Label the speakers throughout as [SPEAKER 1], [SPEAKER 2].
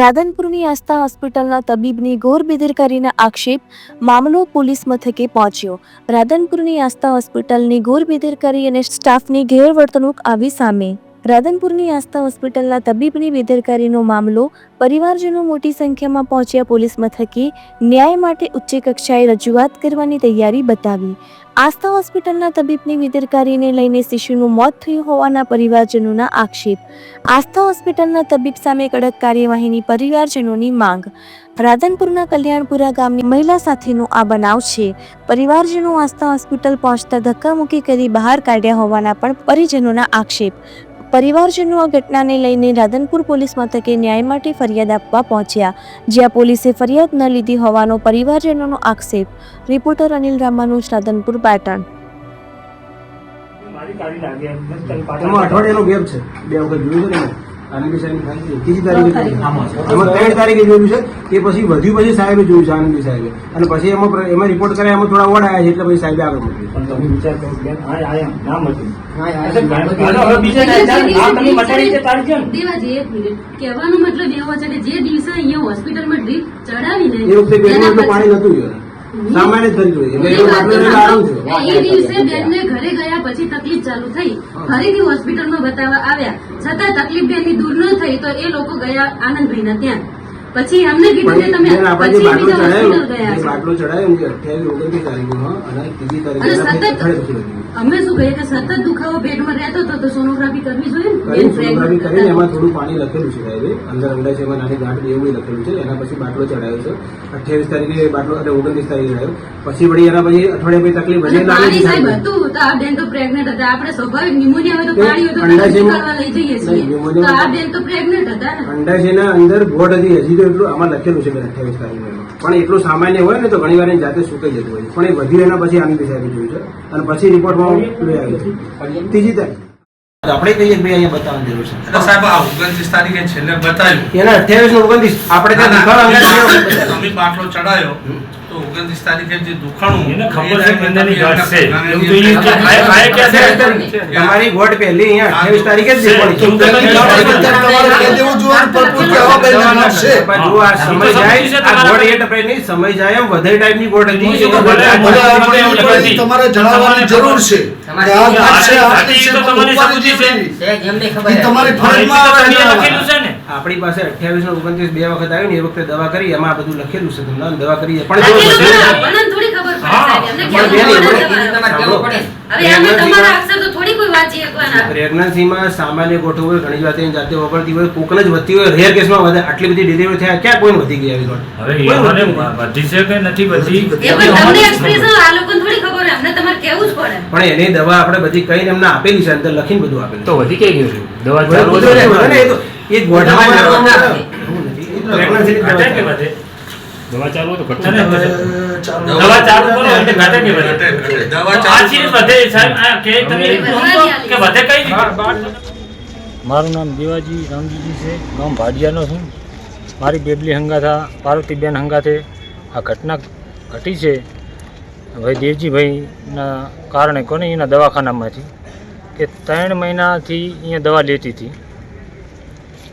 [SPEAKER 1] રાધનપુરની આસ્થા હોસ્પિટલના તબીબની ઘોર બેદરકારીના આક્ષેપ મામલો પોલીસ મથકે પહોંચ્યો. રાધનપુરની આસ્થા હોસ્પિટલની ઘોર બેદરકારી અને સ્ટાફની ગેરવર્તણૂક આવી સામે રાધનપુરની આસ્થા હોસ્પિટલના તબીબની બેદરકારીનો મામલો પરિવારજનો મોટી સંખ્યામાં પહોંચ્યા પોલીસ મથકે ન્યાય માટે ઉચ્ચ કક્ષાએ રજૂઆત કરવાની તૈયારી બતાવી. આસ્થા હોસ્પિટલના તબીબની બેદરકારીને લઈને શિશુનું મોત થયું હોવાના પરિવારજનોના આક્ષેપ. આસ્થા હોસ્પિટલના તબીબ સામે કડક કાર્યવાહીની પરિવારજનોની માંગ. રાધનપુરના કલ્યાણપુરા ગામની મહિલા સાથેનો આ બનાવ છે. પરિવારજનો આસ્થા હોસ્પિટલ પહોંચતા ધક્કામુક્કી કરી બહાર કાઢ્યા હોવાના પણ પરિજનોના આક્ષેપ. પરિવારજનો આ ઘટનાને લઈને રાધનપુર પોલીસ મથકે ન્યાય માટે ફરિયાદ આપવા પહોંચ્યા. જ્યાં પોલીસે ફરિયાદ ન લીધી હોવાનો પરિવારજનોનો આક્ષેપ. રિપોર્ટર અનિલ રામાનુજ, રાધનપુર પાટણ.
[SPEAKER 2] અઠવાડિયાનો ગેપ છે. બે વખત જોયું છે આનંદી સાહેબ થાય તારીખે એમાં ત્રણ તારીખે જોયું છે એ પછી વધ્યું પછી સાહેબે જોયું છે આનંદી સાહેબે. અને પછી એમાં એમાં રિપોર્ટ કર્યા એમાં થોડા વડ છે એટલે પછી સાહેબે આગળ
[SPEAKER 3] કહેવાનો મતલબ એવો છે કે જે દિવસે અહીંયા હોસ્પિટલમાં ડ્રીપ ચડાવીને
[SPEAKER 2] એ વખતે પાણી નતું જોયું. સામાન્ય
[SPEAKER 3] એ દિવસે બેનને ઘરે ગયા પછી તકલીફ ચાલુ થઈ. ફરીથી હોસ્પિટલમાં બતાવવા આવ્યા. છતાં તકલીફ બેનની દૂર ન થઈ તો એ લોકો ગયા આનંદભાઈના ત્યાં. પછી અમને કીધું કે તમે પછી બીજા હોસ્પિટલ ગયા છો.
[SPEAKER 2] બાટલો ચડાયો અને ત્રીજી તારીખે લખ્યું.
[SPEAKER 3] અમે શું કહીએ કે સતત દુખાવો પેટમાં રહેતો હતો તો સોનોગ્રાફી કરવી જોઈએ ને?
[SPEAKER 2] સોનોગ્રાફી કરીને એમાં થોડું પાણી લખેલું છે સાહેબે અંદર અંડાશયમાં નાની ગાંઠ એવું લખેલું છે એના પછી બાટલો ચડાયો છે. અઠ્યાવીસ તારીખે બાટલો એટલે ઓગણત્રીસ તારીખે ચડાયો. પછી વળી એના પછી અઠવાડિયા પછી તકલીફ વધે લાગે
[SPEAKER 3] સાહેબ
[SPEAKER 2] સાહેબ.
[SPEAKER 3] હતું. તો આ બેન તો પ્રેગ્નેન્ટ હતા. આપણે સ્વાભાવિક ન્યુમોનિયા હોય તો પાણી હોય તો લઈ જઈએ છીએ. તો આ બેન તો પ્રેગ્નેન્ટ હતા ને.
[SPEAKER 2] અંડાશયના અંદર બોર્ડ હતી હજી તો એટલું આમાં લખેલું છે અઠ્યાવીસ તારીખમાં પણ એટલું સામાન્ય હોય ને તો ઘણી વાર જાતે સુકાઈ જતું હોય પણ એ વધ્યું એના પછી આનંદ સાહેબે જોયું છે. અને પછી રિપોર્ટમાં છે. ત્રીજી તારીખ. આપણે કહીએ કે ભાઈ અહીંયા બતાવવાની જરૂર છે.
[SPEAKER 4] સાહેબ આ ઓગણત્રીસ તારીખે છેલ્લે બતાવ્યું.
[SPEAKER 2] એના અઠ્યાવીસ ને ઓગણત્રીસ. આપણે ત્યાં
[SPEAKER 4] અમે બાટલો ચડાયો. તો ઓગણત્રીસ તારીખે જે દુખાણું
[SPEAKER 5] એને ખબર છે
[SPEAKER 4] ટાઈમે
[SPEAKER 5] ગાંઠ છે. એવું તો એ કે ખાય- ખાય ક્યાં છે?
[SPEAKER 2] તમારી ગોળ પહેલી અહીંયા અઠ્યાવીસ તારીખે જ દેખવાની છે.
[SPEAKER 5] છે.
[SPEAKER 6] તમારે કહી દેવું જોઈએ ને પણ પૂછે આવા બેન નામ છે.
[SPEAKER 2] પણ જો આ સમય જાય આ ગોળ એ ટપાઈ નહીં સમય જાય એમ વધારે ટાઈપની હતી
[SPEAKER 5] એ તો નથી.
[SPEAKER 6] તમારે જણાવવાની જરૂર છે
[SPEAKER 5] તમારી
[SPEAKER 6] ફરજમાં.
[SPEAKER 5] લખેલું છે ને
[SPEAKER 2] આપણી પાસે અઠ્યાવીસ ને ઓગણત્રીસ બે વખત આવ્યું ને એ વખતે દવા કરી એમાં બધું લખેલું છે તમને. દવા કરી પણ
[SPEAKER 3] કોઈ
[SPEAKER 2] પ્રેગ્નન્સીમાં સામાન્ય ગોઠવું હોય ઘણી વાત એની જાતે વગરતી હોય કોકને જ વધતી હોય રેર કેસમાં વધે આટલી બધી ડિલિવરી થયા ક્યાં કોઈને વધી ગઈ આવી કોઈ વધી
[SPEAKER 5] છે કે નથી
[SPEAKER 3] વધી પણ તમને એક્સપ્રેશન આ લોકોને થોડી ખબર હોય અમને તમારે કહેવું જ પડે.
[SPEAKER 2] પણ એની દવા આપણે બધી કઈ એમને આપેલી છે અંદર લખીને બધું આપેલું
[SPEAKER 5] તો વધી કઈ ગયું? દવા
[SPEAKER 2] એ ગોઠવણ નથી. દવા ચાલે.
[SPEAKER 5] તો. દવા ચાલુ કરો એટલે ઘટે કે વધે?
[SPEAKER 4] દવા ચાલુ
[SPEAKER 5] વધે સાહેબ. આ કે તમે કે વધે કઈ
[SPEAKER 7] મારું નામ દેવાજી રામજીજી છે. ગામ ભાડિયાનો છું. મારી બેબલી હંગાથા પાર્વતીબેન હંગાથે આ ઘટના ઘટી છે. ભાઈ દેવજીભાઈના કારણે કોને એના દવાખાનામાંથી? કે ત્રણ મહિનાથી અહીંયા દવા લેતી હતી.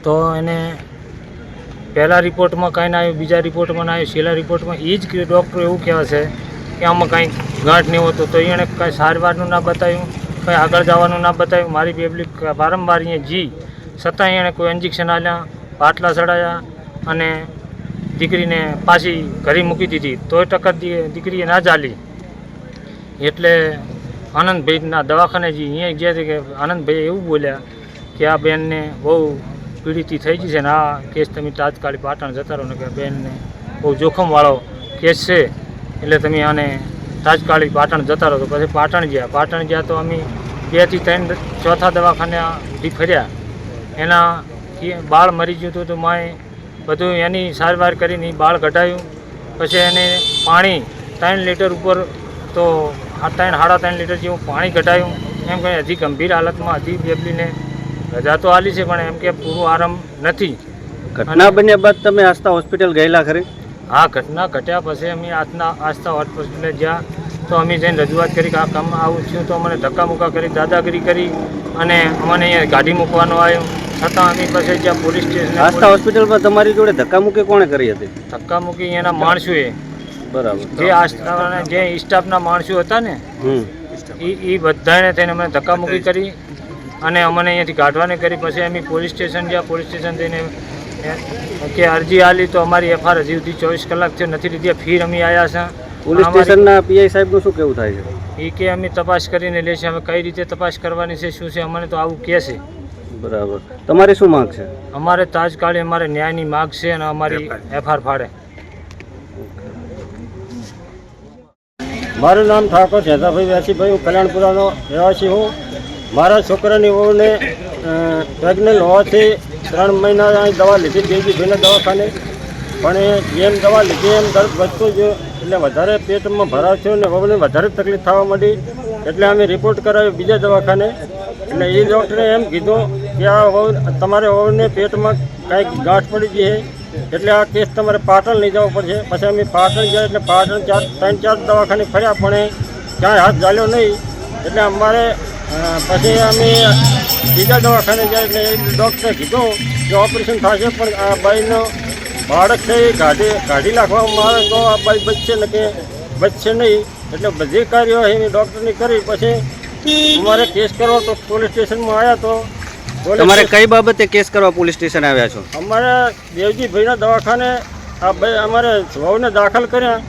[SPEAKER 7] તો એને પહેલા રિપોર્ટમાં કાંઈ ના આવ્યું, બીજા રિપોર્ટમાં ના આવ્યું, છેલ્લા રિપોર્ટમાં એ જ ડૉક્ટર એવું કહેવા છે કે આમાં કાંઈ ગાંઠ નહીં હોતું. તો એણે કાંઈ સારવારનું ના બતાવ્યું, કંઈ આગળ જવાનું ના બતાવ્યું. મારી બેબલી વારંવાર અહીંયા જી છતાં એણે કોઈ ઇન્જેક્શન આલ્યા, પાટલા ચડાયા અને દીકરીને પાછી ઘરે મૂકી દીધી. તોય ટક્કર દીકરીએ ના ચાલી. એટલે આનંદભાઈના દવાખાને જી, અહીંયા ગયા કે આનંદભાઈ એવું બોલ્યા કે આ બેનને બહુ પીડિત થઈ ગઈ છે ને આ કેસ તમે તાત્કાલિક પાટણ જતા રહો ને કે બેનને બહુ જોખમવાળો કેસ છે. એટલે તમે આને તાત્કાલિક પાટણ જતા રહો તો પછી પાટણ ગયા. પાટણ ગયા તો અમે બેથી ત્રણ ચોથા દવાખાને સુધી ફર્યા. એના બાળ મરી ગયું હતું તો માએ બધું એની સારવાર કરીને બાળ કઢાયું પછી એને પાણી ત્રણ લીટર ઉપર તો ત્રણ, સાડા ત્રણ લીટર જેવું પાણી કઢાયું એમ કંઈ હજી ગંભીર હાલતમાં હતી બેબલીને રજા તો આલી છે પણ એમ કે પૂરું આરામ નથી.
[SPEAKER 8] ઘટના બન્યા બાદ તમે આસ્થા હોસ્પિટલ ગયેલા ખરી?
[SPEAKER 7] આ ઘટના ઘટ્યા પછી અમે આજના આસ્થા હોસ્પિટલે જ્યાં તો અમે જઈને રજૂઆત કરી કે આ કામ આવું થયું તો અમને ધક્કા મુક્કા કરી દાદાગીરી કરી અને અમને અહીંયા ગાડી મૂકવાનો આવ્યો. છતાં અમે પછી જ્યાં પોલીસ સ્ટેશન
[SPEAKER 8] આસ્થા હોસ્પિટલમાં તમારી જોડે ધક્કા મૂકી કોણે કરી હતી?
[SPEAKER 7] ધક્કા મૂકી એના માણસોએ.
[SPEAKER 8] બરાબર.
[SPEAKER 7] જે આસ્થા જે સ્ટાફના માણસો હતા ને એ એ બધાને થઈને અમને મૂકી કરી. અને અમને અહીંયાથી કાઢવાને કરી. પછી અમે પોલીસ સ્ટેશન ગયા. પોલીસ સ્ટેશન જઈને કે અરજી આલી તો અમારી એફઆર હજી સુધી ચોવીસ કલાક છે નથી લીધી. ફીર અમે આવ્યા છે.
[SPEAKER 8] પોલીસ સ્ટેશનના પીઆઈ સાહેબનું શું કેવું થાય છે?
[SPEAKER 7] એ કે અમે તપાસ કરીને લે છે. અમે કઈ રીતે તપાસ કરવાની છે શું છે અમને તો આવું કહે છે.
[SPEAKER 8] બરાબર. તમારી શું માંગ છે?
[SPEAKER 7] અમારે તાજકાળે અમારે ન્યાયની માગ છે અને અમારી એફઆર ફાડે.
[SPEAKER 9] મારું નામ ઠાકોર જેતાભાઈ વ્યાસીભાઈ. હું કલ્યાણપુરાનો રહેવાસી હું. મારા છોકરાની વહુને પ્રેગ્નન્ટ હોવાથી ત્રણ મહિના દવા લીધી દેવીભાઈના દવાખાને. પણ એમ દવા લીધી એમ દર્દ વધતું ગયો એટલે વધારે પેટમાં ભરાવ થયો અને વહુને વધારે તકલીફ થવા માંડી. એટલે અમે રિપોર્ટ કરાવ્યો બીજા દવાખાને. એટલે એ ડૉક્ટરે એમ કીધું કે આ વહુ, તમારે વહુને પેટમાં કાંઈક ગાંઠ પડી ગઈ છે. એટલે આ કેસ તમારે પાટણ લઈ જવો પડશે. પછી અમે પાટણ ગયા એટલે પાટણ ચાર, ત્રણ ચાર દવાખાને ફર્યા, પણ ક્યાંય હાથ ચાલ્યો નહીં. એટલે અમારે પછી અમે બીજા દવાખાને ગયા એટલે ડૉક્ટરે કીધું કે ઓપરેશન થશે પણ આ બાઈનો બાળક છે એ કાઢી કાઢી નાખવામાં આવે તો આ બાઈ બચશે ને કે બચશે નહીં. એટલે બધી કાર્યવાહી ડૉક્ટરની કરી પછી અમારે કેસ કરવો તો પોલીસ સ્ટેશનમાં આવ્યા તો
[SPEAKER 8] તમારે કઈ બાબતે કેસ કરવા પોલીસ સ્ટેશન આવ્યા છો?
[SPEAKER 9] અમારે દેવજીભાઈના દવાખાને આ ભાઈ અમારે વહુને દાખલ કર્યા.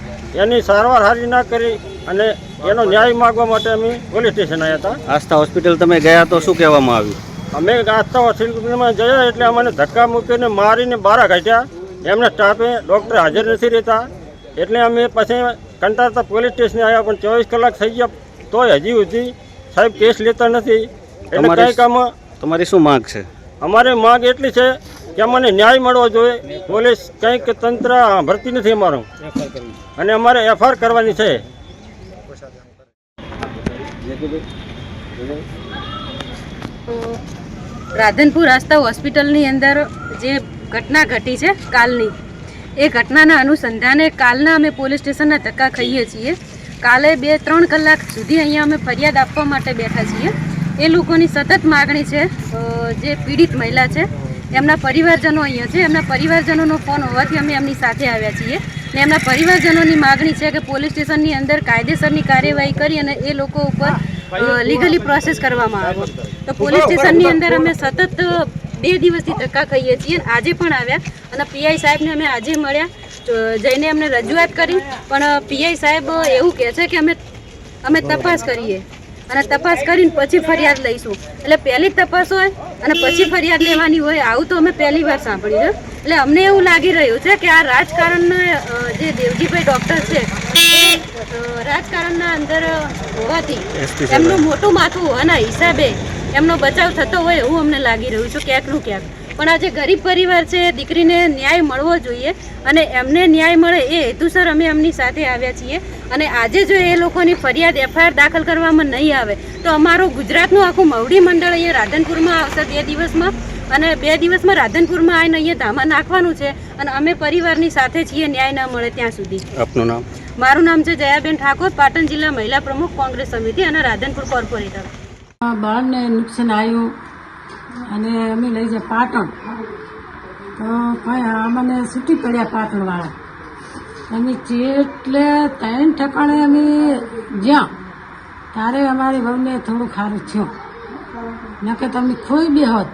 [SPEAKER 9] એની સારવાર હારી ના કરી અને એનો ન્યાય માગવા માટે અમે પોલીસ સ્ટેશન આવ્યા હતા.
[SPEAKER 8] આસ્થા હોસ્પિટલ તમે ગયા તો શું કહેવામાં આવ્યું?
[SPEAKER 9] અમે આસ્થા હોસ્પિટલમાં જયા એટલે અમને ધક્કા મૂકીને મારીને બહાર કાઢ્યા. એમના સ્ટાફે ડૉક્ટર હાજર નથી રહેતા. એટલે અમે પછી કંટાળતા પોલીસ સ્ટેશને આવ્યા પણ ચોવીસ કલાક થઈ ગયા તોય હજી સુધી સાહેબ કેસ લેતા નથી. એટલે
[SPEAKER 8] તમારે-
[SPEAKER 9] કામ
[SPEAKER 8] તમારી શું માંગ છે?
[SPEAKER 9] અમારી માંગ એટલી છે કે અમને ન્યાય મળવો જોઈએ. પોલીસ કંઈક તંત્ર ભરતી નથી અમારું. અને અમારે એફઆર કરવાની છે.
[SPEAKER 3] રાધનપુર આસ્થા હોસ્પિટલની અંદર જે ઘટના ઘટી છે કાલની, એ ઘટનાના અનુસંધાને કાલના અમે પોલીસ સ્ટેશનના ધક્કા ખાઈએ છીએ. કાલે બે, ત્રણ કલાક સુધી અહીંયા અમે ફરિયાદ આપવા માટે બેઠા છીએ. એ લોકોની સતત માગણી છે જે પીડિત મહિલા છે એમના પરિવારજનો અહીંયા છે. એમના પરિવારજનોનો ફોન હોવાથી અમે એમની સાથે આવ્યા છીએ. ને એમના પરિવારજનોની માગણી છે કે પોલીસ સ્ટેશનની અંદર કાયદેસરની કાર્યવાહી કરી અને એ લોકો ઉપર લીગલી પ્રોસેસ કરવામાં આવે. તો પોલીસ સ્ટેશનની અંદર અમે સતત બે દિવસથી ધક્કા ખાઈએ છીએ આજે પણ આવ્યા. અને પીઆઈ સાહેબને અમે આજે મળ્યા. જઈને અમને રજૂઆત કરી. પણ પીઆઈ સાહેબ એવું કહે છે કે અમે અમે તપાસ કરીએ. અને તપાસ કરીને પછી ફરિયાદ લઈશું. એટલે પહેલી તપાસ હોય અને પછી ફરિયાદ લેવાની હોય આવું તો અમે પહેલી વાર સાંભળ્યું છે. એટલે અમને એવું લાગી રહ્યું છે કે આ રાજકારણનો જે દેવજીભાઈ ડૉક્ટર છે એ રાજકારણના અંદર હોવાથી એમનું મોટું માથું હોવાના હિસાબે એમનો બચાવ થતો હોય એવું અમને લાગી રહ્યું છે ક્યાંકનું ક્યાંક. પણ આ જે ગરીબ પરિવાર છે દીકરીને ન્યાય મળવો જોઈએ અને એમને ન્યાય મળે એ હેતુસર અમે એમની સાથે આવ્યા છીએ. અને આજે જો એ લોકોની ફરિયાદ એફઆઈઆર દાખલ કરવામાં નહીં આવે તો અમારું ગુજરાતનું આખું મવડી મંડળ અહીંયા રાધનપુરમાં આવશે બે દિવસમાં. અને બે દિવસમાં રાધનપુરમાં આવીને અહીંયા ધામા નાખવાનું છે અને અમે પરિવારની સાથે છીએ ન્યાય ના મળે ત્યાં સુધી.
[SPEAKER 8] આપનું નામ?
[SPEAKER 3] મારું નામ છે જયાબેન ઠાકોર પાટણ જિલ્લા મહિલા પ્રમુખ કોંગ્રેસ સમિતિ અને રાધનપુર કોર્પોરેટર.
[SPEAKER 10] બાળને નુકસાન આવ્યું. અને અમે લઈ જાય પાટણ. તો કઈ અમને છૂટી પડ્યા પાટણવાળા. અમે જેટલે ત્રણ ઠેકાણે અમે જ્યાં, ત્યારે અમારી વહુને થોડું ખારું થયું. નકે તમે ખોઈ બી હોત.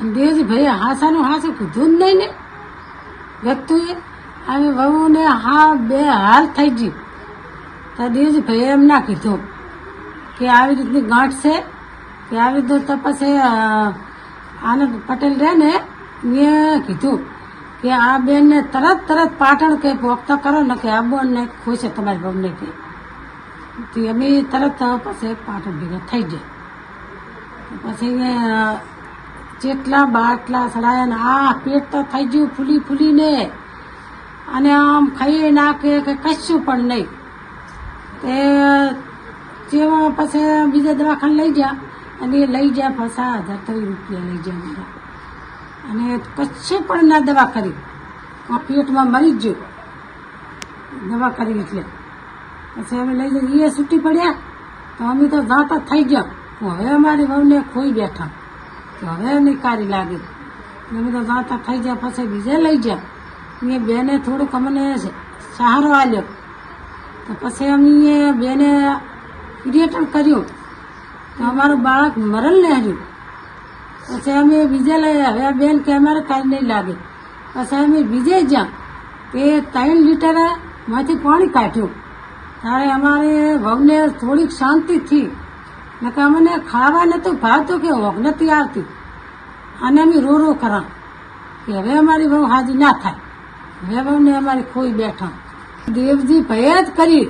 [SPEAKER 10] અને દેવજી ભાઈ હાસાનું હાસું કીધું જ નહીં ને. વ્યક્તિએ અમે વહુને હા બે હાલ થઈ ગઈ. તો દેવજી ભાઈએ એમ ના કીધું કે આવી રીતની ગાંઠ છે? રીતનું તપાસ આનંદ પટેલ રહે ને, મેં કીધું કે આ બેનને તરત તરત પાટણ કે પોખતા કરો, ને કે આ બોન ને ખુશ છે તમારી બહુને કે. તો અમે તરત પછી પાટણ ભેગા થઈ જાય પછી જેટલા બાટલા સડાયા ને, આ પેટ તો થઈ ગયું ફૂલી ફૂલીને. અને આમ ખાઈ નાખે કે કશું પણ નહીં. તે જેમાં પછી બીજા દવાખાને લઈ ગયા. અને એ લઈ ગયા ફસા હજાર તો રૂપિયા લઈ જાય મારા અને કશું પણ ના દવા કરી. પેટમાં મરી જ ગયું. દવા કરી એટલે. પછી અમે લઈ જઈએ એ છૂટી પડ્યા. તો અમે તો જાતા થઈ ગયા. હવે અમારી વહુને ખોઈ બેઠા. તો હવે નિકારી લાગે. અમે તો જાતા થઈ જાય પછી બીજે લઈ ગયા. એ બેને થોડુંક અમને સહારો આલ્યો તો પછી અમે બેને પીરિયટન કર્યું. તો અમારું બાળક મરણ લેર્યું પછી અમે બીજે લઈ હવે બેન કે અમારે કાંઈ નહીં લાગે. પછી અમે બીજે જ્યાં તે ત્રણ લીટરમાંથી પાણી કાઢ્યું. ત્યારે અમારે વહુને થોડીક શાંતિ થઈ. કે અમને ખાવા નતું ભાવતું કે હોગ નથી આવતી. અને અમે રો રો કરા. કે હવે અમારી વહુ હાજી ના થાય. હવે વહુને અમારી ખોઈ બેઠા. દેવજી ભય જ કરી.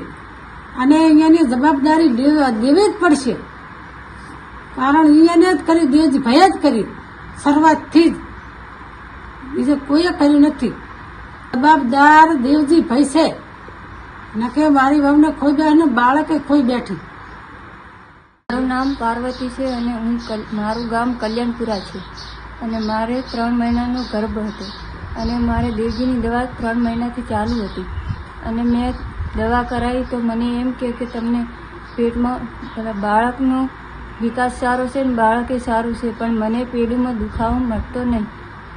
[SPEAKER 10] અને અહીંયાની જવાબદારી દેવી જ પડશે. કારણ એને જ કરી, દેજ ભય જ કરી. શરૂઆતથી જ. બીજે કોઈએ કર્યું નથી. જવાબદાર દેવજી ભાઈ છે. નકે મારી વહુને ખોઈ બે અને બાળકે ખોઈ બેઠી.
[SPEAKER 11] મારું નામ પાર્વતી છે અને હું મારું ગામ કલ્યાણપુરા છે. અને મારે ત્રણ મહિનાનો ગર્ભ હતો. અને મારે દેવજીની દવા ત્રણ મહિનાથી ચાલુ હતી. અને મેં દવા કરાવી તો મને એમ કે તમને પેટમાં બાળકનો વિકાસ સારો છે ને બાળકે સારું છે, પણ મને પેઢીમાં દુખાવો મળતો નહીં.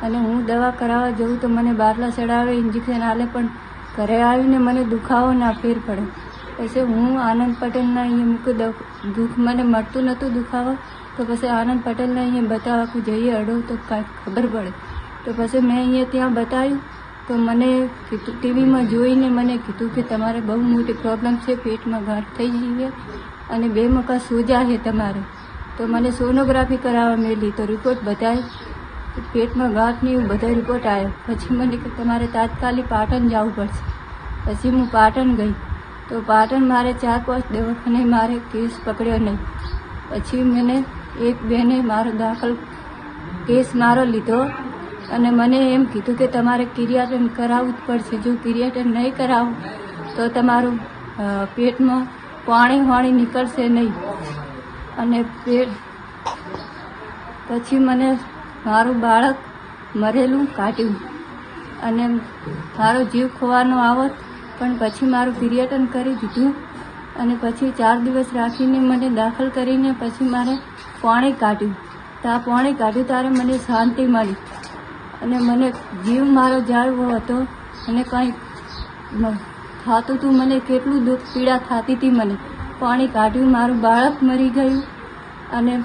[SPEAKER 11] અને હું દવા કરાવવા જઉં તો મને બારલા ચડાવે ઇન્જેક્શન આલે, પણ ઘરે આવીને મને દુખાવો ના ફેર પડે. પછી હું આનંદ પટેલના અહીંયા મૂકી દુઃખ મને મળતું નહોતું દુખાવો, તો પછી આનંદ પટેલને અહીંયા બતાવવા જઈએ અડો તો કાંઈક ખબર પડે. તો પછી મેં અહીંયા ત્યાં બતાવ્યું, તો મને કીધું ટીવીમાં જોઈને મને કીધું કે તમારે બહુ મોટી પ્રોબ્લેમ છે, પેટમાં ગાંઠ થઈ ગઈ અને બે મકા સોજા છે તમારે. તો મને સોનોગ્રાફી કરાવવા મેલી તો રિપોર્ટ બધાય પેટમાં ગાંઠની એવું બધા રિપોર્ટ આવ્યો. પછી મને કે તમારે તાત્કાલિક પાટણ જવું પડશે. પછી હું પાટણ ગઈ. તો પાટણ મારે ચાર પાંચ દવાખાને મારે કેસ પકડ્યો નહીં. પછી મને એક બેને મારો દાખલ કેસ મારો લીધો અને મને એમ કીધું કે તમારે કિરિયાટન કરાવવું જ પડશે. જો કિરિયાટન નહીં કરાવો, તો તમારું પેટમાં પાણી વાણી નીકળશે નહીં. અને પેટ, પછી મને મારું બાળક મરેલું કાઢ્યું. અને મારો જીવ ખોવાનો આવત, પણ પછી મારું પર્યટન કરી દીધું. અને પછી ચાર દિવસ રાખીને મને દાખલ કરીને પછી મારે પાણી કાઢ્યું. તો આ પાણી કાઢ્યું ત્યારે મને શાંતિ મળી. અને મને જીવ મારો જાળવો હતો. અને કંઈ થતું હતું મને કેટલું દુઃખ, પીડા થતી હતી મને. પાણી કાઢ્યું, મારું બાળક મરી ગયું. અને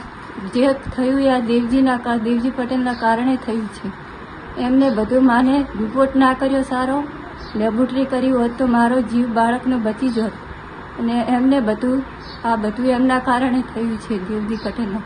[SPEAKER 11] જે થયું એ આ દેવજીના દેવજી પટેલના કારણે થયું છે. એમને બધું માને રિપોર્ટ ના કર્યો સારો. લેબોરેટરી કરી હોત તો મારો જીવ બાળકનો બચી જ હોત અને એમને બધું, આ બધું એમના કારણે થયું છે, દેવજી પટેલના.